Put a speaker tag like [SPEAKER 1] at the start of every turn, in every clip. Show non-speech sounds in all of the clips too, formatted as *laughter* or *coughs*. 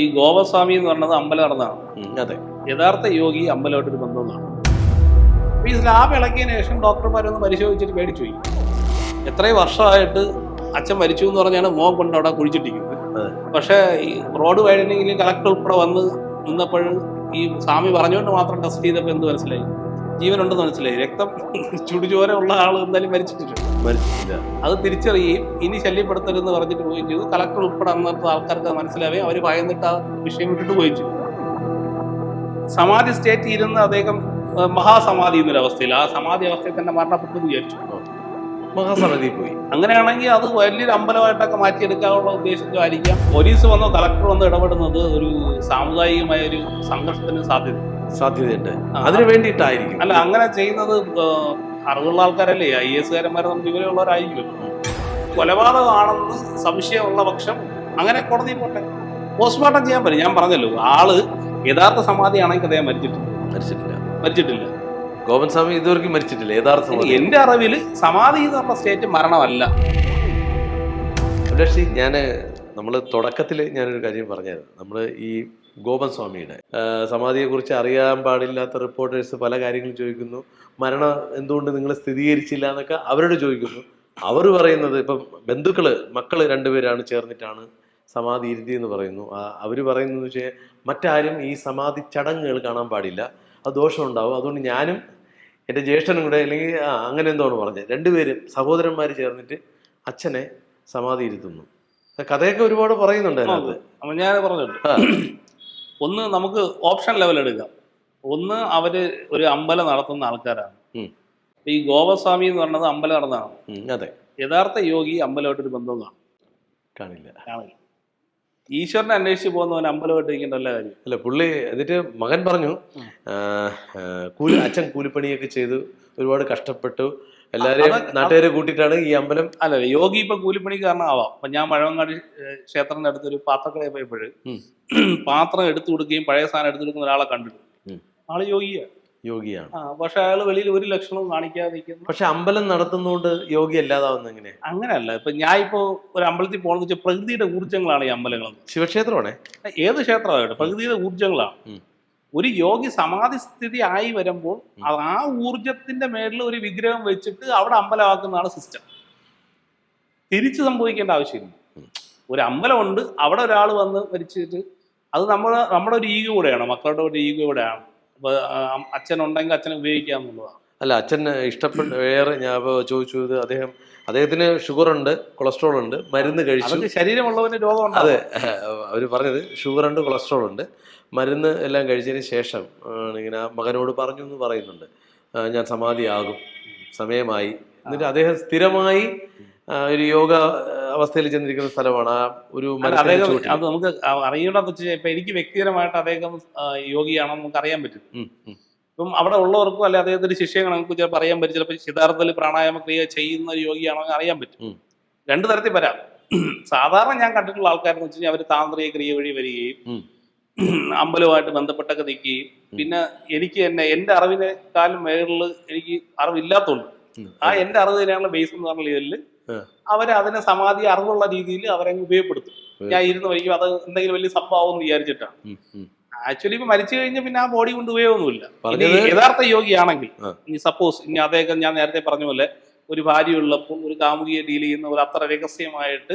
[SPEAKER 1] ഈ ഗോപസ്വാമി എന്ന് പറഞ്ഞത് അമ്പലം നടന്നതാണ്
[SPEAKER 2] അതെ.
[SPEAKER 1] യഥാർത്ഥ യോഗി അമ്പലമായിട്ടൊരു ബന്ധമെന്നാണ് അപ്പൊ ഈ സ്ലാബ് ഇളക്കിയതിന് ശേഷം ഡോക്ടർമാരൊന്ന് പരിശോധിച്ചിട്ട് പേടിച്ചു പോയി. എത്രയും വർഷമായിട്ട് അച്ഛൻ മരിച്ചു എന്ന് പറഞ്ഞാണ് മോൻ കൊണ്ട് അവിടെ കുഴിച്ചിട്ടിരിക്കുന്നത്. പക്ഷേ ഈ റോഡ് വൈഡനിങ്ങിൽ കളക്ടർ ഉൾപ്പെടെ വന്ന് നിന്നപ്പോൾ ഈ സ്വാമി പറഞ്ഞുകൊണ്ട് മാത്രം ടെസ്റ്റ് ചെയ്തപ്പോൾ എന്ത് മനസ്സിലായി? ജീവനുണ്ടെന്ന് മനസ്സിലായി. രക്തം ചുടുചോര ഉള്ള ആൾ എന്തായാലും മരിച്ചിട്ടില്ല.
[SPEAKER 2] മരിച്ചിട്ടില്ല.
[SPEAKER 1] അത് തിരിച്ചറിയുകയും ഇനി ശല്യപ്പെടുത്തരുതെന്ന് പറഞ്ഞിട്ട് പോവുകയും ചെയ്തു. കളക്ടർ ഉൾപ്പെടെ അന്നത്തെ ആൾക്കാർക്ക് മനസ്സിലാവേ അവർ ഭയന്നിട്ട് ആ വിഷയം വിട്ടിട്ട് പോവുകയും ചെയ്തു. സമാധി സ്റ്റേറ്റ് ഇരുന്ന് അദ്ദേഹം മഹാസമാധി എന്നൊരവസ്ഥയിൽ ആ സമാധി അവസ്ഥയിൽ തന്നെ മരണപ്പെട്ടു വിചാരിച്ചു.
[SPEAKER 2] മഹാസമിതി പോയി.
[SPEAKER 1] അങ്ങനെയാണെങ്കിൽ അത് വലിയൊരു അമ്പലമായിട്ടൊക്കെ മാറ്റിയെടുക്കാനുള്ള ഉദ്ദേശത്തിലായിരിക്കാം പോലീസ് വന്നോ കളക്ടർ വന്നോ ഇടപെടുന്നത് ഒരു സാമുദായികമായ ഒരു സംഘർഷത്തിന് സാധ്യത.
[SPEAKER 2] സാധ്യതയുണ്ട്. അതിനു വേണ്ടിയിട്ടായിരിക്കും.
[SPEAKER 1] അല്ല അങ്ങനെ ചെയ്യുന്നത് അറിവുള്ള ആൾക്കാരല്ലേ? ഐ എസ് കാരന്മാരെ നമുക്ക് ഇവരെയുള്ളവരായിരിക്കും കൊലപാതകമാണെന്ന് സംശയമുള്ള പക്ഷം അങ്ങനെ കോടതി പോട്ടെ. പോസ്റ്റ്മോർട്ടം ചെയ്യാൻ പറ്റും. ഞാൻ പറഞ്ഞല്ലോ ആൾ യഥാർത്ഥ സമാധിയാണെങ്കിൽ അദ്ദേഹം മരിച്ചിട്ടില്ല.
[SPEAKER 2] മരിച്ചിട്ടില്ല.
[SPEAKER 1] മരിച്ചിട്ടില്ല.
[SPEAKER 2] ഗോപൻ സ്വാമി ഇതുവരെയ്ക്കും മരിച്ചിട്ടില്ല. യഥാർത്ഥ.
[SPEAKER 1] എന്റെ അറിവിൽ സമാധി എന്നുള്ള സ്റ്റേറ്റ് മരണമല്ല.
[SPEAKER 2] അഭിലാഷി ഞാൻ നമ്മൾ തുടക്കത്തിൽ ഞാനൊരു കാര്യം പറഞ്ഞായിരുന്നു. നമ്മൾ ഈ ഗോപൻ സ്വാമിയുടെ സമാധിയെ കുറിച്ച് അറിയാൻ പാടില്ലാത്ത റിപ്പോർട്ടേഴ്സ് പല കാര്യങ്ങളും ചോദിക്കുന്നു. മരണം എന്തുകൊണ്ട് നിങ്ങൾ സ്ഥിരീകരിച്ചില്ല എന്നൊക്കെ അവരോട് ചോദിക്കുന്നു. അവർ പറയുന്നത് ഇപ്പം ബന്ധുക്കൾ മക്കൾ രണ്ടുപേരാണ് ചേർന്നിട്ടാണ് സമാധി ഇരുത്തി എന്ന് പറയുന്നു. അവർ പറയുന്നത് വെച്ചാൽ മറ്റാരും ഈ സമാധി ചടങ്ങുകൾ കാണാൻ പാടില്ല. അത് ദോഷമുണ്ടാവും അതുകൊണ്ട് ഞാനും എന്റെ ജ്യേഷ്ഠനും കൂടെ അല്ലെങ്കിൽ ആ, അങ്ങനെ എന്തോന്ന് പറഞ്ഞത് രണ്ടുപേരും സഹോദരന്മാർ ചേർന്നിട്ട് അച്ഛനെ സമാധി ഇരുത്തുന്നു. കഥയൊക്കെ ഒരുപാട് പറയുന്നുണ്ട് അതിനകത്ത്.
[SPEAKER 1] ഞാൻ പറഞ്ഞല്ലോ
[SPEAKER 2] ആ.
[SPEAKER 1] ഒന്ന് നമുക്ക് ഓപ്ഷൻ ലെവൽ എടുക്കാം. ഒന്ന് അവർ ഒരു അമ്പലം നടത്തുന്ന ആൾക്കാരാണ്. ഈ ഗോപസ്വാമി എന്ന് പറഞ്ഞത് അമ്പലം നടന്നതാണ്.
[SPEAKER 2] അതെ.
[SPEAKER 1] യഥാർത്ഥ യോഗി അമ്പലമായിട്ടൊരു ബന്ധം കാണും
[SPEAKER 2] കാണില്ല.
[SPEAKER 1] കാണില്ല. ഈശ്വരനെ അന്വേഷിച്ച് പോകുന്നവൻ അമ്പലമായിട്ട് ഇരിക്കേണ്ട എല്ലാ കാര്യം
[SPEAKER 2] അല്ല പുള്ളി എന്നിട്ട് മകൻ പറഞ്ഞു കൂലി അച്ഛൻ കൂലിപ്പണിയൊക്കെ ചെയ്തു ഒരുപാട് കഷ്ടപ്പെട്ടു എല്ലാരെയും നാട്ടുകാരെ കൂട്ടിയിട്ടാണ് ഈ അമ്പലം
[SPEAKER 1] അല്ല യോഗി ഇപ്പൊ കൂലിപ്പണി കാരണമാവാം അപ്പൊ ഞാൻ മഴവങ്ങാടി ക്ഷേത്രത്തിന്റെ അടുത്തൊരു പാത്രക്കടയിൽ പോയപ്പോഴ് *clears throat* പാത്രം എടുത്തു കൊടുക്കുകയും പഴയ സാധനം എടുത്തു കൊടുക്കുന്ന ഒരാളെ കണ്ടു ആൾ യോഗിയാ.
[SPEAKER 2] യോഗിയാണ്.
[SPEAKER 1] പക്ഷെ അയാൾ വെളിയിൽ ഒരു ലക്ഷണവും കാണിക്കാതെ
[SPEAKER 2] പക്ഷെ അമ്പലം നടത്തുന്നതുകൊണ്ട് യോഗി അല്ലാതാവുന്ന എങ്ങനെ
[SPEAKER 1] അങ്ങനെയല്ല ഇപ്പൊ ഞാൻ ഇപ്പോ ഒരു അമ്പലത്തിൽ പോകണമെന്ന് വെച്ചാൽ പ്രകൃതിയുടെ ഊർജങ്ങളാണ് ഈ അമ്പലങ്ങൾ
[SPEAKER 2] ശിവക്ഷേത്രമാണ്?
[SPEAKER 1] ഏത് ക്ഷേത്രമായിട്ട് പ്രകൃതിയുടെ
[SPEAKER 2] ഊർജങ്ങളാണ്.
[SPEAKER 1] ഒരു യോഗി സമാധി സ്ഥിതി ആയി വരുമ്പോൾ ആ ഊർജത്തിന്റെ മേളിൽ ഒരു വിഗ്രഹം വെച്ചിട്ട് അവിടെ അമ്പലമാക്കുന്നതാണ് സിസ്റ്റം തിരിച്ചു സംഭവിക്കേണ്ട ആവശ്യമില്ല. ഒരു അമ്പലമുണ്ട് അവിടെ ഒരാൾ വന്ന് മരിച്ചിട്ട് അത് നമ്മൾ നമ്മുടെ ഒരു ഈഗോ കൂടെയാണ് മക്കളുടെ ഒരു ഈഗോ കൂടെയാണ്. അച്ഛൻ ഉണ്ടെങ്കിൽ അച്ഛനെ അച്ഛനെ ഉപയോഗിക്കാന്നുള്ളതാണ്
[SPEAKER 2] അല്ല അച്ഛൻ ഇഷ്ടപ്പെട്ട വേറെ ഞാൻ ചോദിച്ചു ഇത് അദ്ദേഹം അദ്ദേഹത്തിന് ഷുഗർ ഉണ്ട് കൊളസ്ട്രോൾ ഉണ്ട് മരുന്ന് കഴിച്ചു.
[SPEAKER 1] ശരീരമുള്ളവന് രോഗം
[SPEAKER 2] അതെ അവർ പറഞ്ഞത് ഷുഗർ ഉണ്ട് കൊളസ്ട്രോൾ ഉണ്ട്. മരുന്ന് എല്ലാം കഴിച്ചതിന് ശേഷം ഇങ്ങനെ ആ മകനോട് പറഞ്ഞു എന്ന് പറയുന്നുണ്ട് ഞാൻ സമാധിയാകും സമയമായി എന്നിട്ട് അദ്ദേഹം സ്ഥിരമായി ഒരു യോഗ അവസ്ഥയിൽ ചെന്നിരിക്കുന്ന സ്ഥലമാണ് ആ ഒരു.
[SPEAKER 1] അത് നമുക്ക് വെച്ചാൽ ഇപ്പൊ എനിക്ക് വ്യക്തിപരമായിട്ട് അദ്ദേഹം യോഗിയാണോ യോഗിയാണെന്ന് നമുക്ക് അറിയാൻ പറ്റും. ഇപ്പം അവിടെ ഉള്ളവർക്കും അല്ലെ അദ്ദേഹത്തിന്റെ ശിഷ്യങ്ങൾ നമുക്ക് ചിലപ്പോൾ അറിയാൻ പറ്റും ചിലപ്പോൾ സിദ്ധാർത്ഥത്തിൽ പ്രാണായാമ ക്രിയ ചെയ്യുന്ന ഒരു യോഗിയാണെന്ന് അറിയാൻ പറ്റും. രണ്ടു തരത്തിൽ വരാം സാധാരണ ഞാൻ കണ്ടിട്ടുള്ള ആൾക്കാരെന്ന് വെച്ച് കഴിഞ്ഞാൽ അവർ താന്ത്രിക ക്രിയ വഴി വരികയും. അമ്പലവുമായിട്ട് ബന്ധപ്പെട്ടൊക്കെ നിൽക്കുകയും. പിന്നെ എനിക്ക് തന്നെ എന്റെ അറിവിനേക്കാളും മേളിൽ എനിക്ക്
[SPEAKER 2] അറിവില്ലാത്തതുണ്ട്
[SPEAKER 1] ആ എന്റെ അറിവ് തന്നെയാണ് ബേസ് എന്ന് പറഞ്ഞ
[SPEAKER 2] ആ.
[SPEAKER 1] അവരെ അതിനെ സമാധി അറിവുള്ള രീതിയിൽ അവരങ്ങ് ഉപയോഗപ്പെടുത്തും. ഞാൻ ഇരുന്ന് വരിക്കും അത് എന്തെങ്കിലും വലിയ സംഭവം എന്ന് വിചാരിച്ചിട്ടാണ്. ആക്ച്വലി ഇപ്പൊ മരിച്ചു കഴിഞ്ഞാൽ പിന്നെ ആ ബോഡി കൊണ്ട് ഉപയോഗമൊന്നുമില്ല. യഥാർത്ഥ യോഗിയാണെങ്കിൽ ഇനി സപ്പോസ് ഇനി അദ്ദേഹം ഞാൻ നേരത്തെ പറഞ്ഞ പോലെ ഒരു ഭാര്യ ഉള്ളപ്പോൾ ഒരു കാമുകിയെ ഡീൽ ചെയ്യുന്ന ഒരു അത്ര രഹസ്യമായിട്ട്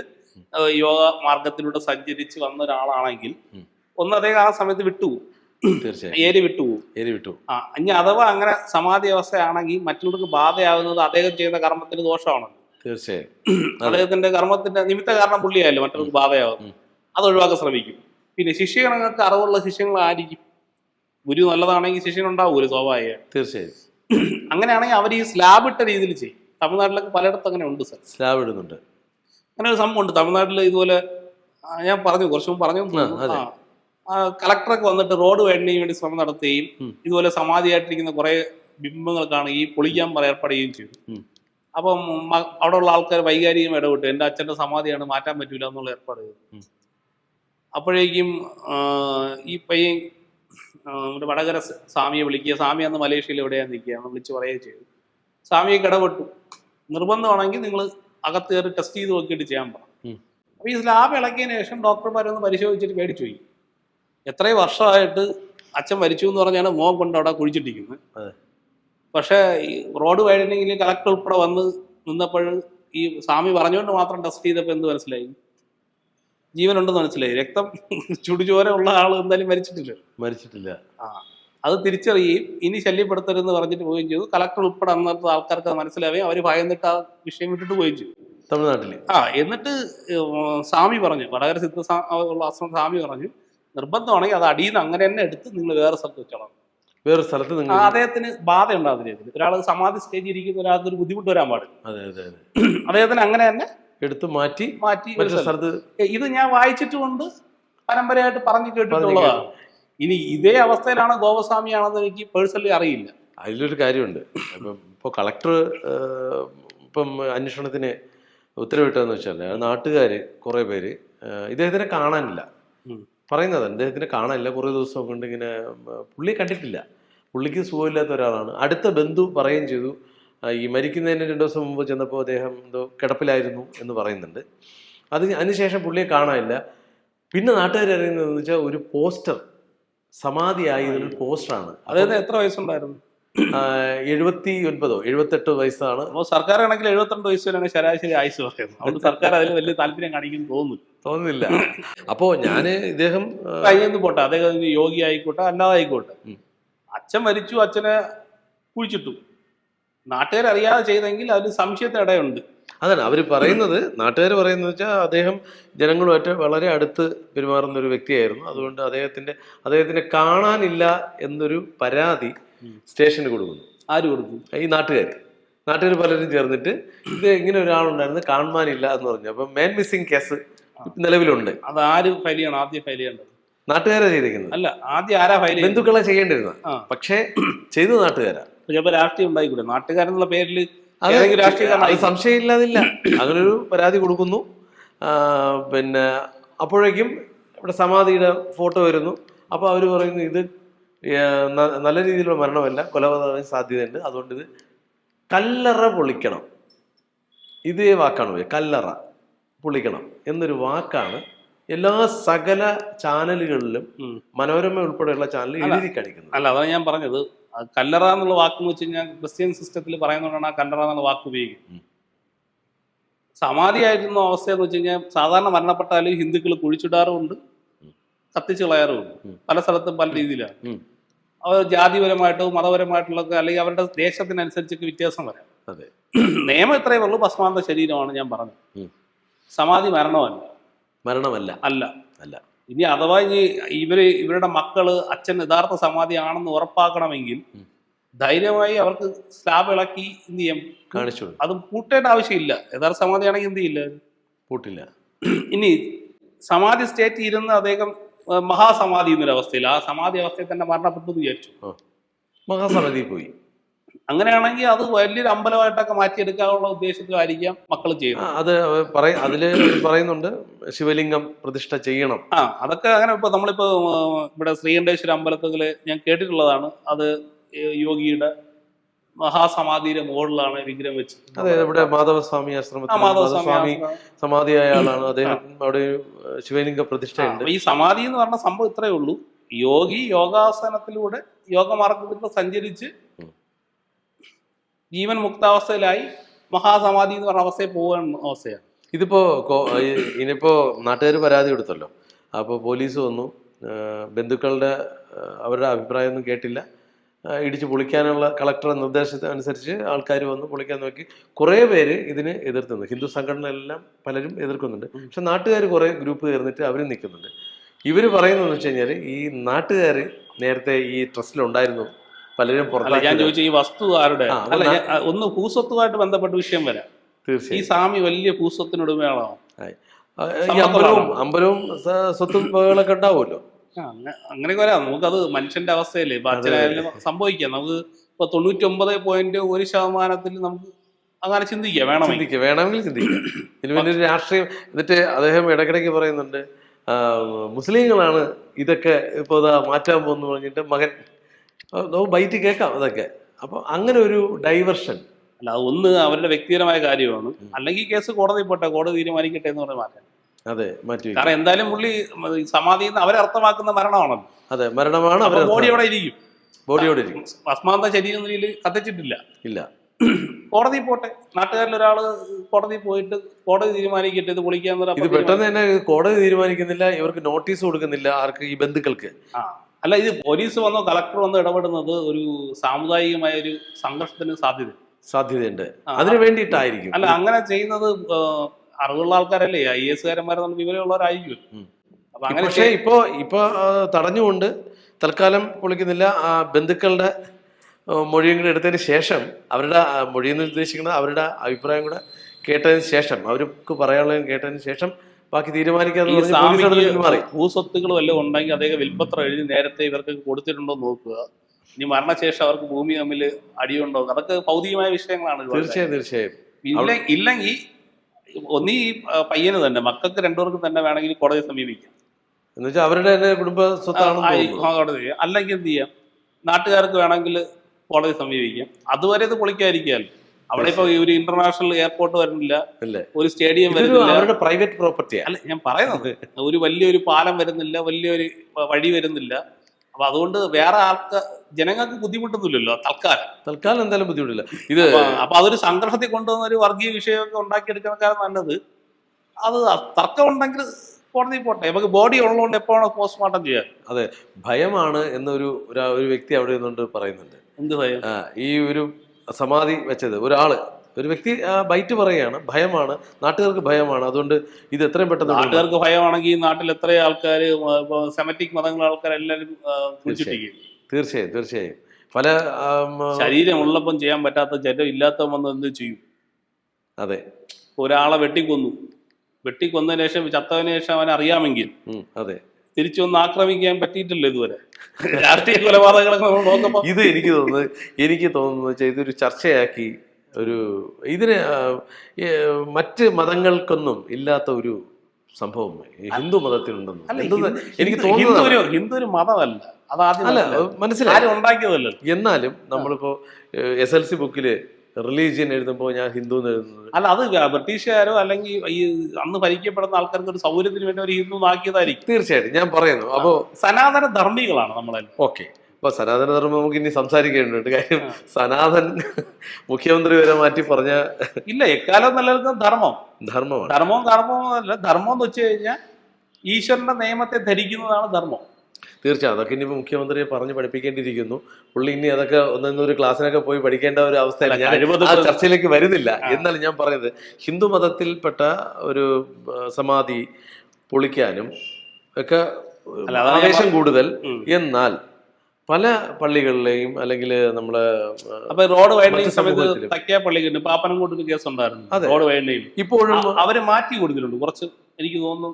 [SPEAKER 1] യോഗ മാർഗത്തിലൂടെ സഞ്ചരിച്ച് വന്ന ഒരാളാണെങ്കിൽ. ഒന്ന് അദ്ദേഹം ആ സമയത്ത് വിട്ടു
[SPEAKER 2] തീർച്ചയായും
[SPEAKER 1] ഏരി വിട്ടുപോകും
[SPEAKER 2] ഏരി വിട്ടു
[SPEAKER 1] ആ ഇനി അഥവാ അങ്ങനെ സമാധി അവസ്ഥയാണെങ്കിൽ മറ്റുള്ളവർക്ക് ബാധയാകുന്നത് അദ്ദേഹം ചെയ്യുന്ന കർമ്മത്തിന് ദോഷമാണ്
[SPEAKER 2] തീർച്ചയായും. *clears throat*
[SPEAKER 1] അദ്ദേഹത്തിന്റെ കർമ്മത്തിന്റെ നിമിത്ത കാരണം പുള്ളിയായല്ലോ മറ്റുള്ളവർക്ക് ബാധയാകും
[SPEAKER 2] ഉം.
[SPEAKER 1] അത് ഒഴിവാക്കാൻ ശ്രമിക്കും. പിന്നെ ശിഷ്യഗണങ്ങൾക്ക് അറിവുള്ള ശിഷ്യങ്ങൾ ആയിരിക്കും. ഗുരു നല്ലതാണെങ്കിൽ ശിഷ്യൻ ഉണ്ടാവൂല്ലോ സ്വാഭാവിക.
[SPEAKER 2] തീർച്ചയായും. *clears throat*
[SPEAKER 1] അങ്ങനെയാണെങ്കിൽ അവർ ഈ സ്ലാബ് ഇട്ട രീതിയിൽ ചെയ്യും. തമിഴ്നാട്ടിലൊക്കെ പലയിടത്തും അങ്ങനെ ഉണ്ട് സർ.
[SPEAKER 2] സ്ലാബ് ഇടുന്നുണ്ട്.
[SPEAKER 1] അങ്ങനെ ഒരു സംഭവം ഉണ്ട് തമിഴ്നാട്ടിൽ ഇതുപോലെ ഞാൻ പറഞ്ഞു കുറച്ചും മുമ്പ് പറഞ്ഞു. കളക്ടറൊക്കെ വന്നിട്ട് റോഡ് വേണ്ടതിന് വേണ്ടി ശ്രമം നടത്തുകയും. ഇതുപോലെ സമാധിയായിട്ടിരിക്കുന്ന കുറെ ബിംബങ്ങൾ കാണുകയും പൊളിക്കാൻ പറ- ഏർപ്പെടുകയും ചെയ്തു. അപ്പം അവിടെ അവിടെയുള്ള ആൾക്കാർ വൈകാരികം ഇടപെട്ടു. എന്റെ അച്ഛന്റെ സമാധിയാണ് മാറ്റാൻ പറ്റൂല എന്നുള്ള ഏർപ്പാട് ചെയ്തു. അപ്പോഴേക്കും ഈ പയ്യൻ നമ്മുടെ വടകര സ്വാമിയെ വിളിക്കുക. സ്വാമി അന്ന് മലേഷ്യയിൽ എവിടെയാന്ന് നിൽക്കുക? എന്ന് വിളിച്ച് പറയുകയും ചെയ്തു. സ്വാമിയെ ഇടപെട്ടു. നിർബന്ധമാണെങ്കിൽ നിങ്ങൾ അകത്ത് കയറി ടെസ്റ്റ് ചെയ്ത് നോക്കിയിട്ട് ചെയ്യാൻ
[SPEAKER 2] പറഞ്ഞു.
[SPEAKER 1] അപ്പൊ ഈ സ്ലാബ് ഇളക്കിയതിന് ശേഷം ഡോക്ടർമാരൊന്ന് പരിശോധിച്ചിട്ട് പേടിച്ചു പോയി. എത്രയും വർഷമായിട്ട് അച്ഛൻ മരിച്ചു എന്ന് പറഞ്ഞാണ് മോൻ കൊണ്ട് അവിടെ കുഴിച്ചിട്ടിരിക്കുന്നത്. പക്ഷേ ഈ റോഡ് വൈഡനിങ്ങിൽ കളക്ടർ ഉൾപ്പെടെ വന്ന് നിന്നപ്പോൾ ഈ സ്വാമി പറഞ്ഞുകൊണ്ട് മാത്രം ടെസ്റ്റ് ചെയ്തപ്പോൾ എന്ത് മനസ്സിലായി? ജീവനുണ്ടെന്ന് മനസ്സിലായി. രക്തം ചുടുചോര ഉള്ള ആൾ എന്തായാലും മരിച്ചിട്ടില്ല.
[SPEAKER 2] മരിച്ചിട്ടില്ല.
[SPEAKER 1] ആ അത് തിരിച്ചറിയുകയും ഇനി ശല്യപ്പെടുത്തരുതെന്ന് പറഞ്ഞിട്ട് പോവുകയും ചെയ്തു. കളക്ടർ ഉൾപ്പെടെ അന്നത്തെ ആൾക്കാർക്ക് അത് മനസ്സിലാവുകയും അവർ ഭയന്നിട്ട് ആ വിഷയം വിട്ടിട്ട് പോവുകയും ചെയ്തു.
[SPEAKER 2] തമിഴ്നാട്ടിൽ
[SPEAKER 1] ആ എന്നിട്ട് സ്വാമി പറഞ്ഞു. വടകര സിദ്ധ ഉള്ള ആശ്രമ സ്വാമി പറഞ്ഞു നിർബന്ധമാണെങ്കിൽ അത് അടിയിൽ നിന്ന് അങ്ങനെ തന്നെ എടുത്ത് നിങ്ങൾ വേറെ സ്ഥലത്ത് വെച്ചോളാം.
[SPEAKER 2] വേറെ സ്ഥലത്ത് നിങ്ങൾ
[SPEAKER 1] അദ്ദേഹത്തിന് ബാധ ഉണ്ടാകുന്ന രീതിയിൽ ഒരാൾ സമാധി സ്റ്റേജിൽ ഇരിക്കുന്ന ഒരാൾക്ക് ഒരു ബുദ്ധിമുട്ട് വരാൻ പാടില്ല.
[SPEAKER 2] അതെ അതെ അതെ.
[SPEAKER 1] അദ്ദേഹത്തിന് അങ്ങനെ തന്നെ
[SPEAKER 2] എടുത്ത് മാറ്റി
[SPEAKER 1] മാറ്റി സ്ഥലത്ത്. ഇത് ഞാൻ വായിച്ചിട്ടുകൊണ്ട് പരമ്പരയായിട്ട് പറഞ്ഞു കേട്ടിട്ടുള്ളതാണ്. ഇനി ഇതേ അവസ്ഥയിലാണ് ഗോപസ്വാമിയാണെന്ന് എനിക്ക് പേഴ്സണലി അറിയില്ല.
[SPEAKER 2] അതിലൊരു കാര്യമുണ്ട്. ഇപ്പൊ ഇപ്പോൾ കളക്ടർ ഇപ്പം അന്വേഷണത്തിന് ഉത്തരവിട്ടതെന്ന് വെച്ചാൽ നാട്ടുകാർ കുറേ പേര് ഇദ്ദേഹത്തിനെ കാണാനില്ല. പറയുന്നത്. അദ്ദേഹത്തിന് കാണാനില്ല. കുറേ ദിവസം കൊണ്ട് ഇങ്ങനെ പുള്ളി കണ്ടിട്ടില്ല. പുള്ളിക്ക് സുഖമില്ലാത്ത ഒരാളാണ്. അടുത്ത ബന്ധു പറയുകയും ചെയ്തു. ഈ മരിക്കുന്നതിന് രണ്ട് ദിവസം മുമ്പ് ചെന്നപ്പോൾ അദ്ദേഹം എന്തോ കിടപ്പിലായിരുന്നു എന്ന് പറയുന്നുണ്ട്. അത് അതിനുശേഷം പുള്ളിയെ കാണാനില്ല. പിന്നെ നാട്ടുകാർ അറിയുന്നതെന്ന് വെച്ചാൽ ഒരു പോസ്റ്റർ സമാധിയായി ഒരു പോസ്റ്ററാണ്.
[SPEAKER 1] അതായത് എത്ര വയസ്സുണ്ടായിരുന്നു?
[SPEAKER 2] എഴുപത്തി ഒൻപതോ എഴുപത്തെട്ട് വയസ്സാണ്.
[SPEAKER 1] സർക്കാർ കണക്കിൽ എഴുപത്തിരണ്ട് വയസ്സ് വരെയാണ് ശരാശരി ആയുസ് പറയുന്നത് അതുകൊണ്ട് സർക്കാർ അതിൽ വലിയ താല്പര്യം കാണിക്കുന്നു തോന്നുന്നു.
[SPEAKER 2] തോന്നുന്നില്ല. അപ്പോ ഞാൻ ഇദ്ദേഹം
[SPEAKER 1] കഴിഞ്ഞു പോട്ടെ. അദ്ദേഹം യോഗി ആയിക്കോട്ടെ അല്ലാതെ ആയിക്കോട്ടെ അച്ഛൻ മരിച്ചു അച്ഛനെ കുഴിച്ചിട്ടു. നാട്ടുകാർ അറിയാതെ ചെയ്തെങ്കിൽ അതിൽ സംശയത്തെ ഇടയുണ്ട്.
[SPEAKER 2] അതാണ് അവർ പറയുന്നത് നാട്ടുകാർ പറയുന്നത് വെച്ചാൽ അദ്ദേഹം ജനങ്ങളുമായിട്ട് വളരെ അടുത്ത് പെരുമാറുന്ന ഒരു വ്യക്തിയായിരുന്നു. അതുകൊണ്ട് അദ്ദേഹത്തിന്റെ അദ്ദേഹത്തിനെ കാണാനില്ല എന്നൊരു പരാതി. സ്റ്റേഷന് കൊടുക്കുന്നു.
[SPEAKER 1] ആര് കൊടുക്കും?
[SPEAKER 2] ഈ നാട്ടുകാർ നാട്ടുകാർ പലരും ചേർന്നിട്ട് ഇത് ഇങ്ങനെ ഒരാളുണ്ടായിരുന്നു കാണാനില്ല എന്ന് പറഞ്ഞു. അപ്പൊ മെയിൻ മിസ്സിംഗ് കേസ് നിലവിലുണ്ട്.
[SPEAKER 1] അത് ആര് ഫയൽ ചെയ്യണം? ആദ്യം ഫയൽ ചെയ്യേണ്ടത്.
[SPEAKER 2] നാട്ടുകാരാ ചെയ്തിരിക്കുന്നത്.
[SPEAKER 1] അല്ല ആദ്യം ആരാ ഫയൽ
[SPEAKER 2] ബന്ധുക്കളെ ചെയ്യേണ്ടിരുന്നത്. പക്ഷേ ചെയ്തത് നാട്ടുകാരാ.
[SPEAKER 1] ചിലപ്പോൾ രാഷ്ട്രീയം ഉണ്ടായിക്കൂടെ? നാട്ടുകാരെന്നുള്ള പേരിൽ
[SPEAKER 2] അത് സംശയമില്ലാതില്ല. അങ്ങനൊരു പരാതി കൊടുക്കുന്നു. പിന്നെ അപ്പോഴേക്കും ഇവിടെ സമാധിയുടെ ഫോട്ടോ വരുന്നു. അപ്പോൾ അവർ പറയുന്നു ഇത് നല്ല രീതിയിലുള്ള മരണമല്ല കൊലപാതകം സാധ്യതയുണ്ട് അതുകൊണ്ട് ഇത് കല്ലറ പൊളിക്കണം ഇതേ വാക്കാണ് പോയത് കല്ലറ പൊളിക്കണം എന്നൊരു വാക്കാണ് എല്ലാ സകല ചാനലുകളിലും. മനോരമ ഉൾപ്പെടെയുള്ള
[SPEAKER 1] ചാനൽ.
[SPEAKER 2] എഴുതി കാണിക്കുന്നത്
[SPEAKER 1] അല്ല അതാണ് ഞാൻ പറഞ്ഞത് കല്ലറ എന്നുള്ള വാക്ക് എന്ന് വെച്ച് കഴിഞ്ഞാൽ ക്രിസ്ത്യൻ സിസ്റ്റത്തിൽ പറയുന്നതുകൊണ്ടാണ് ആ കല്ലറ എന്നുള്ള വാക്ക് ഉപയോഗിക്കുന്നത്
[SPEAKER 2] സമാധി
[SPEAKER 1] സമാധിയായിരുന്ന അവസ്ഥ എന്ന് വെച്ച് കഴിഞ്ഞാൽ സാധാരണ മരണപ്പെട്ടാലും ഹിന്ദുക്കൾ കുഴിച്ചിടാറുമുണ്ട്. കത്തിച്ച് കളയാറുമുണ്ട് പല സ്ഥലത്തും പല രീതിയിലാണ്. അവർ ജാതിപരമായിട്ടോ മതപരമായിട്ടുള്ള അല്ലെങ്കിൽ അവരുടെ ദേശത്തിനനുസരിച്ചൊക്കെ വ്യത്യാസം വരാം.
[SPEAKER 2] അതെ. *clears throat*
[SPEAKER 1] നിയമം ഇത്രയേ ഉള്ളൂ. ഭസ്മാന്ത ശരീരമാണ് ഞാൻ പറഞ്ഞത്. സമാധി മരണമല്ല.
[SPEAKER 2] മരണമല്ല.
[SPEAKER 1] അല്ല.
[SPEAKER 2] അല്ല.
[SPEAKER 1] ഇനി അഥവാ ഇനി ഇവർ ഇവരുടെ മക്കൾ അച്ഛൻ യഥാർത്ഥ സമാധി ആണെന്ന്
[SPEAKER 2] ഉറപ്പാക്കണമെങ്കിൽ.
[SPEAKER 1] ധൈര്യമായി അവർക്ക് സ്ലാബ് ഇളക്കി എന്ത് ചെയ്യാം?
[SPEAKER 2] കാണിച്ചു
[SPEAKER 1] അത് പൂട്ടേണ്ട ആവശ്യമില്ല. യഥാർത്ഥ സമാധി ആണെങ്കിൽ എന്ത് ചെയ്യില്ല?
[SPEAKER 2] പൂട്ടില്ല.
[SPEAKER 1] ഇനി സമാധി സ്റ്റേറ്റ് ഇരുന്ന് അദ്ദേഹം മഹാസമാധി എന്നൊരവസ്ഥയിൽ ആ സമാധി അവസ്ഥയിൽ തന്നെ മരണപ്പെട്ടു എന്ന് വിചാരിച്ചു.
[SPEAKER 2] മഹാസമാധി പോയി.
[SPEAKER 1] അങ്ങനെയാണെങ്കിൽ അത് വലിയൊരു അമ്പലമായിട്ടൊക്കെ മാറ്റിയെടുക്കാനുള്ള ഉദ്ദേശത്തിലായിരിക്കാം മക്കൾ ചെയ്യുന്നത്.
[SPEAKER 2] അത് പറയ അതിൽ പറയുന്നുണ്ട് ശിവലിംഗം പ്രതിഷ്ഠ ചെയ്യണം.
[SPEAKER 1] ആ അതൊക്കെ അങ്ങനെ ഇപ്പൊ നമ്മളിപ്പോ ഇവിടെ ശ്രീകണ്ഠേശ്വര അമ്പലത്തിൽ ഞാൻ കേട്ടിട്ടുള്ളതാണ്. അത് യോഗിയുടെ മഹാസമാധിയുടെ മുകളിലാണ് വിഗ്രഹം വെച്ചത്
[SPEAKER 2] അതെ ഇവിടെ മാധവസ്വാമി ആശ്രമത്തിൽ
[SPEAKER 1] മാധവസ്വാമി.
[SPEAKER 2] സമാധിയായ ആളാണ് അദ്ദേഹം അവിടെ ശിവലിംഗ പ്രതിഷ്ഠയുണ്ട്.
[SPEAKER 1] ഈ സമാധി എന്ന് പറഞ്ഞ സംഭവം ഇത്രയേ ഉള്ളൂ. യോഗി യോഗാസനത്തിലൂടെ യോഗമാർഗത്തിൽ സഞ്ചരിച്ച്. ജീവൻ മുക്താവസ്ഥയിലായി മഹാസമാധി എന്ന് പറഞ്ഞ അവസ്ഥയിൽ പോകുന്ന അവസ്ഥയാണ്.
[SPEAKER 2] ഇതിപ്പോ ഇനിയിപ്പോ നാട്ടുകാർ പരാതി കൊടുത്തല്ലോ. അപ്പോൾ പോലീസ് വന്നു. ബന്ധുക്കളുടെ അവരുടെ അഭിപ്രായം ഒന്നും കേട്ടില്ല. ഇടിച്ച് പൊളിക്കാനുള്ള കളക്ടറുടെ നിർദ്ദേശത്തിനനുസരിച്ച് ആൾക്കാർ വന്ന് പൊളിക്കാൻ നോക്കി. കുറേ പേര് ഇതിന് എതിർത്തുന്നു ഹിന്ദു സംഘടനയെല്ലാം പലരും എതിർക്കുന്നുണ്ട്. പക്ഷെ നാട്ടുകാർ കുറേ ഗ്രൂപ്പ് ചേർന്നിട്ട് അവരും നിൽക്കുന്നുണ്ട്. ഇവർ പറയുന്നതെന്ന് വെച്ച് കഴിഞ്ഞാൽ ഈ നാട്ടുകാർ നേരത്തെ ഈ ട്രസ്റ്റിലുണ്ടായിരുന്നു. പലരും
[SPEAKER 1] അല്ല ഞാൻ ചോദിച്ച ഈ വസ്തു ആരുടെ അല്ല
[SPEAKER 2] ഒന്ന്
[SPEAKER 1] ഭൂസ്വത്തുമായിട്ട് ബന്ധപ്പെട്ട വിഷയം വരാം. ഈ
[SPEAKER 2] തീർച്ചയായും.
[SPEAKER 1] സ്വാമി വലിയ ഭൂസ്വത്തിനുടമയാണോ
[SPEAKER 2] ഈ അമ്പലവും അമ്പലവും സ- സ്വത്തും വകകളൊക്കെ ഉണ്ടാവുമല്ലോ.
[SPEAKER 1] അങ്ങനെയൊക്കെ വരാം. നമുക്കത് മനുഷ്യന്റെ അവസ്ഥയല്ലേ? ഇപ്പൊ അച്ഛനായാലും സംഭവിക്കാം. നമുക്ക് ഇപ്പൊ തൊണ്ണൂറ്റി ഒമ്പത് പോയിന്റ് ഒരു ശതമാനത്തിൽ നമുക്ക് അങ്ങനെ ചിന്തിക്കാം. വേണം
[SPEAKER 2] ചിന്തിക്കുക വേണമെങ്കിൽ ചിന്തിക്കുക *coughs* ഇതിന് വലിയൊരു രാഷ്ട്രീയം. എന്നിട്ട് അദ്ദേഹം ഇടയ്ക്കിടയ്ക്ക് പറയുന്നുണ്ട് മുസ്ലിങ്ങളാണ് ഇതൊക്കെ ഇപ്പോൾ ഇതാ മാറ്റാൻ പോകുന്നു പറഞ്ഞിട്ട് മകൻ ബൈറ്റ് കേൾക്കാം അതൊക്കെ അപ്പൊ അങ്ങനെ ഒരു ഡൈവേർഷൻ
[SPEAKER 1] അല്ല ഒന്ന് അവരുടെ വ്യക്തിപരമായ കാര്യമാണ്. അല്ലെങ്കിൽ കേസ് കോടതി പോട്ടെ കോടതി തീരുമാനിക്കട്ടെ എന്ന് പറഞ്ഞ് മാറ്റാം.
[SPEAKER 2] അതെ മാറ്റി
[SPEAKER 1] കാരണം എന്തായാലും പുള്ളി സമാധി അവരർത്ഥമാക്കുന്ന അവരെ അർത്ഥമാക്കുന്ന മരണമാണല്ലോ
[SPEAKER 2] അതെ മരണമാണ്
[SPEAKER 1] ബോഡി അവിടെ ഇരിക്കും.
[SPEAKER 2] ബോഡിയോടെ ഇരിക്കും.
[SPEAKER 1] ഭസ്മാന്ത ശരീരം നിലയിൽ കത്തിച്ചിട്ടില്ല.
[SPEAKER 2] ഇല്ല.
[SPEAKER 1] കോടതി പോട്ടെ. നാട്ടുകാരിൽ ഒരാൾ കോടതി പോയിട്ട് കോടതി തീരുമാനിക്കട്ടെ ഇത് പൊളിക്കാന്ന്
[SPEAKER 2] ഇത് പെട്ടെന്ന് തന്നെ കോടതി തീരുമാനിക്കുന്നില്ല ഇവർക്ക് നോട്ടീസ് കൊടുക്കുന്നില്ല ആർക്ക് ഈ ബന്ധുക്കൾക്ക്.
[SPEAKER 1] അല്ല ഇത് പോലീസ് വന്നോ കളക്ടർ വന്നോ ഇടപെടുന്നത് ഒരു സാമുദായികമായ ഒരു സംഘർഷത്തിന് സാധ്യത.
[SPEAKER 2] സാധ്യതയുണ്ട്. അതിനു വേണ്ടിയിട്ടായിരിക്കും.
[SPEAKER 1] അല്ല അങ്ങനെ ചെയ്യുന്നത് അറിവുള്ള ആൾക്കാരല്ലേ? ഐ എസ് കാരന്മാരെ നമ്മൾ വിവരമുള്ളവരായിരിക്കും. അപ്പൊ അങ്ങനെ
[SPEAKER 2] പക്ഷേ ഇപ്പോ ഇപ്പൊ തടഞ്ഞുകൊണ്ട് തൽക്കാലം പൊളിക്കുന്നില്ല. ആ ബന്ധുക്കളുടെ മൊഴിയും കൂടെ എടുത്തതിന് ശേഷം അവരുടെ മൊഴി എന്ന് ഉദ്ദേശിക്കുന്നത് അവരുടെ അഭിപ്രായം കൂടെ കേട്ടതിന് ശേഷം അവർക്ക് പറയാനുള്ളത് കേട്ടതിന് ശേഷം ബാക്കി തീരുമാനിക്കാതെ
[SPEAKER 1] ഭൂസ്വത്തുകൾ വല്ലതും ഉണ്ടെങ്കിൽ അദ്ദേഹം വിൽപ്പത്രം എഴുതി നേരത്തെ ഇവർക്ക് കൊടുത്തിട്ടുണ്ടോ എന്ന് നോക്കുക. ഇനി മരണശേഷം അവർക്ക് ഭൂമി തമ്മിൽ അടിയുണ്ടോ? അതൊക്കെ ഭൗതികമായ വിഷയങ്ങളാണ്.
[SPEAKER 2] തീർച്ചയായും തീർച്ചയായും.
[SPEAKER 1] ഇല്ലെങ്കിൽ ഒന്നീ ഈ പയ്യന് തന്നെ മക്കൾക്ക് രണ്ടുപേർക്കും തന്നെ വേണമെങ്കിൽ കോടതിയെ സമീപിക്കാം.
[SPEAKER 2] എന്നുവെച്ചാൽ അവരുടെ തന്നെ കുടുംബ സ്വത്താണ്
[SPEAKER 1] കോടതി. അല്ലെങ്കിൽ എന്ത് ചെയ്യാം? നാട്ടുകാർക്ക് വേണമെങ്കിൽ കോടതി സമീപിക്കാം. അതുവരെ ഇത് പൊളിക്കാതിരിക്കാമല്ലോ അവിടെ ഇപ്പൊ ഒരു ഇന്റർനാഷണൽ എയർപോർട്ട് വരുന്നില്ല. ഒരു സ്റ്റേഡിയം വരുന്നില്ല.
[SPEAKER 2] അവരുടെ പ്രൈവറ്റ് പ്രോപ്പർട്ടി
[SPEAKER 1] അല്ല ഞാൻ പറയുന്നത് ഒരു വലിയൊരു പാലം വരുന്നില്ല വലിയൊരു വഴി വരുന്നില്ല. അപ്പൊ അതുകൊണ്ട് വേറെ ആൾക്ക് ജനങ്ങൾക്ക് ബുദ്ധിമുട്ടൊന്നുമില്ലല്ലോ തൽക്കാലം.
[SPEAKER 2] തൽക്കാലം എന്തായാലും ബുദ്ധിമുട്ടില്ല. ഇത്
[SPEAKER 1] അപ്പൊ അതൊരു സംഘർഷത്തിൽ കൊണ്ടുവന്ന ഒരു വർഗീയ വിഷയമൊക്കെ ഉണ്ടാക്കിയെടുക്കുന്നതിനേക്കാളും നല്ലത്. അത് തർക്കം ഉണ്ടെങ്കിൽ കോടതി പോട്ടെ. നമുക്ക് ബോഡി ഉള്ളതുകൊണ്ട് എപ്പോഴാണ് പോസ്റ്റ്മോർട്ടം ചെയ്യാൻ അതെ
[SPEAKER 2] ഭയമാണ് എന്നൊരു ഒരു വ്യക്തി അവിടെ നിന്നുകൊണ്ട് പറയുന്നുണ്ട്.
[SPEAKER 1] എന്ത് ഭയം?
[SPEAKER 2] ഈ ഒരു സമാധി വെച്ചത് ഒരാൾ ഒരു വ്യക്തി ബൈറ്റ് പറയുകയാണ് ഭയമാണ് നാട്ടുകാർക്ക് ഭയമാണ്. അതുകൊണ്ട് ഇത് എത്രയും പെട്ടെന്ന്
[SPEAKER 1] നാട്ടുകാർക്ക് ഭയമാണെങ്കിൽ ഈ നാട്ടിൽ എത്ര ആൾക്കാർ സെമറ്റിക് മതങ്ങളുള്ള ആൾക്കാരെല്ലാവരും
[SPEAKER 2] തീർച്ചയായും. തീർച്ചയായും പല ശരീരമുള്ളപ്പം
[SPEAKER 1] ശരീരം ഉള്ളപ്പം ചെയ്യാൻ പറ്റാത്ത ജലം ഇല്ലാത്തവൻ വന്ന് എന്ത് ചെയ്യും?
[SPEAKER 2] അതെ.
[SPEAKER 1] ഒരാളെ വെട്ടിക്കൊന്നു. വെട്ടിക്കൊന്നതിന് ശേഷം ചത്തതിന് ശേഷം അവൻ അറിയാമെങ്കിൽ.
[SPEAKER 2] അതെ.
[SPEAKER 1] തിരിച്ചു വന്ന് ആക്രമിക്കാൻ പറ്റിയിട്ടില്ല ഇതുവരെ. രാഷ്ട്രീയ കൊലപാതകങ്ങളൊക്കെ നമ്മൾ നോക്കുമ്പോൾ
[SPEAKER 2] ഇത് എനിക്ക് തോന്നുന്നത് എനിക്ക് തോന്നുന്നത് ഇതൊരു ചർച്ചയാക്കി ഒരു ഇതിന് മറ്റ് മതങ്ങൾക്കൊന്നും ഇല്ലാത്ത ഒരു സംഭവം ഹിന്ദു മതത്തിലുണ്ടെന്ന്. എനിക്ക്
[SPEAKER 1] തോന്നുന്നു ഹിന്ദു ഒരു മതമല്ല.
[SPEAKER 2] അല്ല. മനസ്സിലായി.
[SPEAKER 1] ഉണ്ടാക്കിയതല്ലോ
[SPEAKER 2] എന്നാലും നമ്മളിപ്പോ എസ് എൽ സി ബുക്കിൽ റിലീജിയൻ എഴുതുമ്പോൾ ഞാൻ ഹിന്ദു എന്ന് എഴുതുന്നത്.
[SPEAKER 1] അല്ല അത് ബ്രിട്ടീഷുകാരോ അല്ലെങ്കിൽ ഈ അന്ന് ഭരിക്കപ്പെടുന്ന ആൾക്കാർക്ക് ഒരു സൗകര്യത്തിന് വേണ്ടി ഒരു ഹിന്ദു ആക്കിയതായിരിക്കും.
[SPEAKER 2] തീർച്ചയായിട്ടും ഞാൻ പറയുന്നു. അപ്പോ
[SPEAKER 1] സനാതന ധർമ്മികളാണ് നമ്മളെല്ലാം.
[SPEAKER 2] ഓക്കെ. അപ്പൊ സനാതനധർമ്മം നമുക്ക് ഇനി സംസാരിക്കേണ്ടതുണ്ട് കാര്യം സനാതൻ മുഖ്യമന്ത്രി വരെ മാറ്റി പറഞ്ഞ
[SPEAKER 1] ഇല്ല എക്കാലം നിലനിൽക്കുന്ന ധർമ്മം.
[SPEAKER 2] ധർമ്മമാണ്.
[SPEAKER 1] ധർമ്മവും കർമ്മവും അല്ല ധർമ്മം എന്ന് വെച്ച് കഴിഞ്ഞാൽ ഈശ്വരന്റെ നിയമത്തെ ധരിക്കുന്നതാണ് ധർമ്മം.
[SPEAKER 2] തീർച്ചയായും അതൊക്കെ ഇനി മുഖ്യമന്ത്രിയെ പറഞ്ഞ് പഠിപ്പിക്കേണ്ടിയിരിക്കുന്നു. പുള്ളി ഇനി അതൊക്കെ ഒന്നൊരു ക്ലാസ്സിനൊക്കെ പോയി പഠിക്കേണ്ട ഒരു അവസ്ഥയല്ല ഞാൻ ആ ചർച്ചയിലേക്ക് വരുന്നില്ല. എന്നാലും ഞാൻ പറയുന്നത് ഹിന്ദു മതത്തിൽപ്പെട്ട ഒരു സമാധി പൊളിക്കാനും ഒക്കെ ആവേശം കൂടുതൽ. എന്നാൽ പല പള്ളികളിലെയും അല്ലെങ്കിൽ നമ്മളെ
[SPEAKER 1] അപ്പൊ റോഡ് വൈഡനിങ് സമയത്ത്. തക്കേപ്പള്ളിക്കുണ്ട് പാപ്പനംകോട്ടൊരു കേസ് ഉണ്ടായിരുന്നു റോഡ് വൈഡനിങ്
[SPEAKER 2] ഇപ്പോഴും
[SPEAKER 1] അവരെ മാറ്റി കൊടുത്തിട്ടുണ്ട്. കുറച്ച് എനിക്ക് തോന്നുന്നു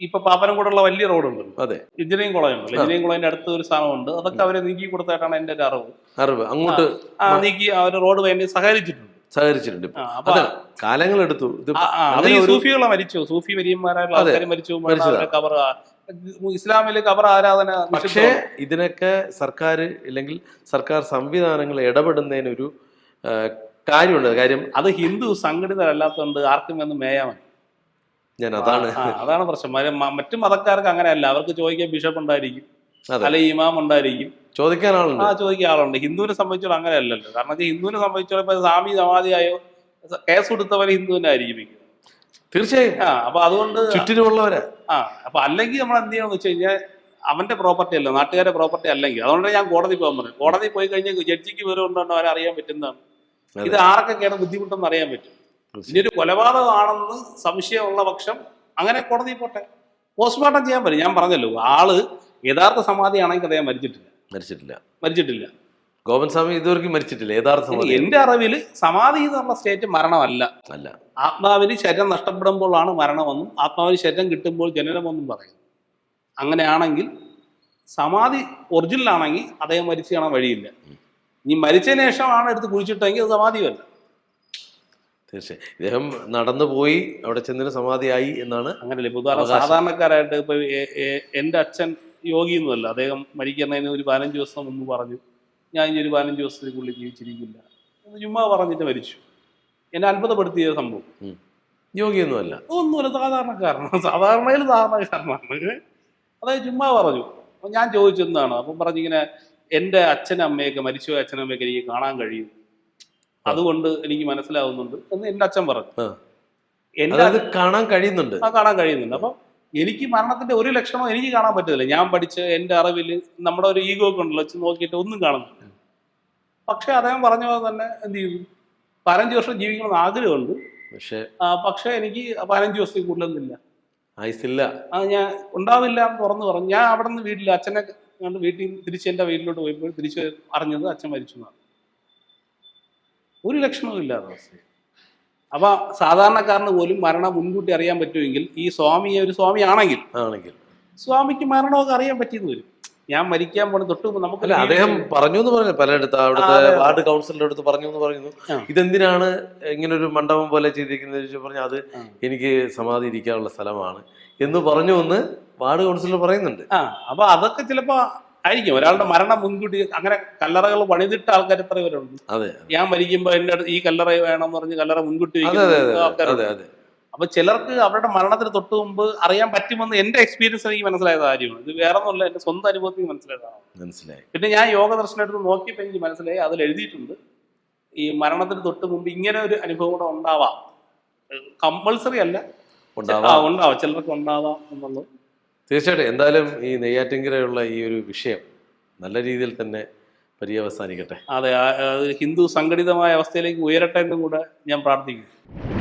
[SPEAKER 1] ഇപ്പൊ പാപ്പനംകോടുള്ള വലിയ റോഡുണ്ട്
[SPEAKER 2] അതെ.
[SPEAKER 1] എഞ്ചിനീയറിംഗ് കോളേജ് ഉണ്ട് എഞ്ചിനീയറിംഗ് കോളേജിന്റെ അടുത്ത് ഒരു സ്ഥാനമുണ്ട് അതൊക്കെ അവരെ നീക്കി കൊടുത്തായിട്ടാണ് എന്റെ ഒരു അറിവ്.
[SPEAKER 2] അറിവ്. അങ്ങോട്ട്
[SPEAKER 1] ആ നീക്കി അവർ റോഡ് വേണ്ടി സഹകരിച്ചിട്ടുണ്ട്.
[SPEAKER 2] സഹകരിച്ചിട്ടുണ്ട്. അതെ. കാലങ്ങളെടുത്തു. എടുത്തു
[SPEAKER 1] സൂഫികളെ മരിച്ചു സൂഫി വരിയന്മാരായിട്ടുള്ള
[SPEAKER 2] അതെ,
[SPEAKER 1] ആൾക്കാർ മരിച്ചു പോകുമ്പോൾ അവരുടെ കബർ ആരാധന
[SPEAKER 2] പക്ഷേ ഇതിനൊക്കെ സർക്കാർ ഇല്ലെങ്കിൽ സർക്കാർ സംവിധാനങ്ങൾ ഇടപെടുന്നതിനൊരു കാര്യമുണ്ട്. കാര്യം
[SPEAKER 1] അത് ഹിന്ദു സംഘടിതരല്ലാത്തതുകൊണ്ട് ആർക്കും എന്ന് മേയാമൻ
[SPEAKER 2] ഞാൻ അതാണ്.
[SPEAKER 1] അതാണ് പ്രശ്നം. മറ്റു മതക്കാർക്ക് അങ്ങനെയല്ല. അവർക്ക് ചോദിക്കാൻ ബിഷപ്പ് ഉണ്ടായിരിക്കും. അല്ലെ ഇമാം ഉണ്ടായിരിക്കും.
[SPEAKER 2] ചോദിക്കാൻ ആളുണ്ട്.
[SPEAKER 1] ആ ചോദിക്കാൻ ആളുണ്ട്. ഹിന്ദുവിനെ സംബന്ധിച്ചോളം അങ്ങനെയല്ലല്ലോ. കാരണം വെച്ചാൽ ഹിന്ദുവിനെ സംബന്ധിച്ചോളം ഇപ്പൊ സ്വാമി സമാധിയായോ കേസ് കൊടുത്തവരെ ഹിന്ദുവിനെ ആയിരിക്കും മിക്കവാറും.
[SPEAKER 2] തീർച്ചയായും.
[SPEAKER 1] ആ അപ്പൊ അതുകൊണ്ട്
[SPEAKER 2] ചുറ്റിനുമുള്ളവരാ
[SPEAKER 1] ആ അപ്പൊ അല്ലെങ്കിൽ നമ്മൾ എന്ത് ചെയ്യണമെന്ന് വെച്ച് കഴിഞ്ഞാൽ അവന്റെ പ്രോപ്പർട്ടി അല്ല നാട്ടുകാരുടെ പ്രോപ്പർട്ടി അല്ലെങ്കിൽ. അതുകൊണ്ട് ഞാൻ കോടതി പോകാൻ പറഞ്ഞു കോടതി പോയി കഴിഞ്ഞാൽ ജഡ്ജിക്ക് വിവരം ഉണ്ടോ അവരെ അറിയാൻ പറ്റുന്നതാണ്. ഇത് ആർക്കൊക്കെയാണ് ബുദ്ധിമുട്ടെന്ന് അറിയാൻ പറ്റും. ഇനി ഒരു കൊലപാതകമാണെന്ന് സംശയമുള്ള പക്ഷം അങ്ങനെ കോടതി പോട്ടെ. പോസ്റ്റ്മോർട്ടം ചെയ്യാൻ പറ്റും. ഞാൻ പറഞ്ഞല്ലോ ആൾ യഥാർത്ഥ സമാധിയാണെങ്കിൽ അദ്ദേഹം മരിച്ചിട്ടില്ല.
[SPEAKER 2] മരിച്ചിട്ടില്ല.
[SPEAKER 1] മരിച്ചിട്ടില്ല.
[SPEAKER 2] ഗോപൻ സ്വാമി ഇതുവരെയും മരിച്ചിട്ടില്ല. യഥാർത്ഥ സമാധി
[SPEAKER 1] എന്റെ അറിവിൽ സമാധി എന്നുള്ള സ്റ്റേറ്റ് മരണമല്ല.
[SPEAKER 2] അല്ല.
[SPEAKER 1] ആത്മാവിന് ശരീരം നഷ്ടപ്പെടുമ്പോഴാണ് മരണമെന്നും ആത്മാവിന് ശരീരം കിട്ടുമ്പോൾ ജനനമെന്നും പറയുന്നു. അങ്ങനെയാണെങ്കിൽ സമാധി ഒറിജിനൽ ആണെങ്കിൽ അദ്ദേഹം മരിച്ചു കാണാൻ വഴിയില്ല. ഇനി മരിച്ചതിന് ശേഷമാണ് എടുത്ത് കുഴിച്ചിട്ടെങ്കിൽ അത് സമാധിയല്ല.
[SPEAKER 2] തീർച്ചയായും. ഇദ്ദേഹം നടന്നു പോയി അവിടെ ചെന്നിന് സമാധിയായി എന്നാണ്
[SPEAKER 1] അങ്ങനല്ലേ? പൊതുവെ
[SPEAKER 2] അവകാശം.
[SPEAKER 1] സാധാരണക്കാരായിട്ട് ഇപ്പൊ എന്റെ അച്ഛൻ യോഗി യോഗിയൊന്നുമല്ല അദ്ദേഹം മരിക്കുന്നതിന് ഒരു പതിനഞ്ച് ദിവസം മുമ്പ് പറഞ്ഞു. ഞാൻ ഇനി ഒരു പതിനഞ്ച് ദിവസത്തിനുള്ളിൽ ജീവിച്ചിരിക്കില്ല. എന്ന് ചുമ്മാ പറഞ്ഞിട്ട് മരിച്ചു. എന്നെ അത്ഭുതപ്പെടുത്തിയ സംഭവം.
[SPEAKER 2] യോഗിയൊന്നുമല്ല
[SPEAKER 1] ഒന്നുമില്ല സാധാരണക്കാരനാണ് സാധാരണയിൽ സാധാരണക്കാരനാണ്. അതായത് ചുമ്മാ പറഞ്ഞു. അപ്പൊ ഞാൻ ചോദിച്ചെന്നാണ് അപ്പം പറഞ്ഞിങ്ങനെ എന്റെ അച്ഛനും അമ്മയൊക്കെ മരിച്ചുപോയ അച്ഛനും അമ്മയൊക്കെ എനിക്ക് കാണാൻ കഴിയും. അതുകൊണ്ട് എനിക്ക് മനസ്സിലാവുന്നുണ്ട് എന്ന് എന്റെ അച്ഛൻ പറഞ്ഞു.
[SPEAKER 2] എന്റെ
[SPEAKER 1] എന്റെ
[SPEAKER 2] അതായത് കാണാൻ കഴിയുന്നുണ്ട്.
[SPEAKER 1] ആ കാണാൻ കഴിയുന്നുണ്ട്. അപ്പം എനിക്ക് മരണത്തിന്റെ ഒരു ലക്ഷണവും എനിക്ക് കാണാൻ പറ്റത്തില്ല. ഞാൻ പഠിച്ച് എന്റെ അറിവിൽ നമ്മുടെ ഒരു ഈഗോ ഒക്കെ ഉണ്ടല്ലോ വെച്ച് നോക്കിയിട്ട് ഒന്നും കാണുന്നില്ല. പക്ഷെ അദ്ദേഹം പറഞ്ഞ പോലെ തന്നെ എന്ത് ചെയ്തു പതിനഞ്ച് വർഷം ജീവിക്കണമെന്ന് ആഗ്രഹമുണ്ട്.
[SPEAKER 2] പക്ഷെ
[SPEAKER 1] പക്ഷെ എനിക്ക് പതിനഞ്ച് ദിവസത്തിൽ കൂടുതലൊന്നുമില്ല.
[SPEAKER 2] ആയിസില്ല
[SPEAKER 1] ആ ഞാൻ ഉണ്ടാവില്ല എന്ന് തുറന്നു പറഞ്ഞു. ഞാൻ അവിടെ നിന്ന് വീട്ടിൽ അച്ഛനെ കണ്ട് വീട്ടിൽ നിന്ന് തിരിച്ച് എന്റെ വീട്ടിലോട്ട് പോയപ്പോൾ തിരിച്ച് അറിഞ്ഞത് അച്ഛൻ മരിച്ചു എന്നാണ്. ഒരു ലക്ഷണവും ഇല്ലാതെ അപ്പൊ സാധാരണക്കാരന് പോലും മരണം മുൻകൂട്ടി അറിയാൻ പറ്റുമെങ്കിൽ ഈ സ്വാമിയെ ഒരു സ്വാമി ആണെങ്കിൽ.
[SPEAKER 2] ആണെങ്കിൽ
[SPEAKER 1] സ്വാമിക്ക് മരണമൊക്കെ അറിയാൻ പറ്റിയെന്ന് വരും. ഞാൻ മരിക്കാൻ പോണ തൊട്ട് നമുക്ക്
[SPEAKER 2] അദ്ദേഹം പറഞ്ഞു എന്ന് പറഞ്ഞു പലയിടത്ത് അവിടുത്തെ. വാർഡ് കൗൺസിലറുടെ അടുത്ത് പറഞ്ഞു. എന്ന് പറയുന്നു ഇതെന്തിനാണ് ഇങ്ങനെ ഒരു മണ്ഡപം പോലെ ചെയ്തിരിക്കുന്നത് ചോദിച്ചു പറഞ്ഞു അത് എനിക്ക് സമാധി ഇരിക്കാനുള്ള സ്ഥലമാണ് എന്ന് പറഞ്ഞു എന്ന് വാർഡ് കൗൺസിലർ പറയുന്നുണ്ട്.
[SPEAKER 1] ആ അപ്പൊ അതൊക്കെ ചിലപ്പോ ആയിരിക്കും. ഒരാളുടെ മരണം മുൻകൂട്ടി അങ്ങനെ കല്ലറകൾ പണിതിട്ട ആൾക്കാർ എത്ര പേരുണ്ട്? ഞാൻ മരിക്കുമ്പോ എന്റെ അടുത്ത് ഈ കല്ലറ വേണം എന്ന് പറഞ്ഞ് കല്ലറ മുൻകൂട്ടി ആൾക്കാരുണ്ട്. അപ്പൊ ചിലർക്ക് അവരുടെ മരണത്തിന് തൊട്ട് മുമ്പ് അറിയാൻ പറ്റുമെന്ന് എന്റെ എക്സ്പീരിയൻസ് എനിക്ക് മനസ്സിലായ കാര്യമാണ്. ഇത് വേറെ ഒന്നുമല്ല എന്റെ സ്വന്തം അനുഭവത്തിൽ മനസ്സിലായതാണ്.
[SPEAKER 2] മനസ്സിലായി.
[SPEAKER 1] പിന്നെ ഞാൻ യോഗ ദർശനം എടുത്ത് നോക്കിയപ്പോൾ എനിക്ക് മനസ്സിലായി അതിൽ എഴുതിയിട്ടുണ്ട് ഈ മരണത്തിന് തൊട്ട് മുമ്പ് ഇങ്ങനെ ഒരു അനുഭവം കൂടെ ഉണ്ടാവാം. കമ്പൾസറി അല്ല.
[SPEAKER 2] ഉണ്ടാവാം.
[SPEAKER 1] ചിലർക്ക് ഉണ്ടാവാം എന്നുള്ളത്.
[SPEAKER 2] തീർച്ചയായിട്ടും. എന്തായാലും ഈ നെയ്യാറ്റിൻകരയുള്ള ഈ ഒരു വിഷയം നല്ല രീതിയിൽ തന്നെ പര്യവസാനിക്കട്ടെ.
[SPEAKER 1] അതെ ഹിന്ദു സംഘടിതമായ അവസ്ഥയിലേക്ക് ഉയരട്ടെ എന്നും കൂടെ ഞാൻ പ്രാർത്ഥിക്കുന്നു.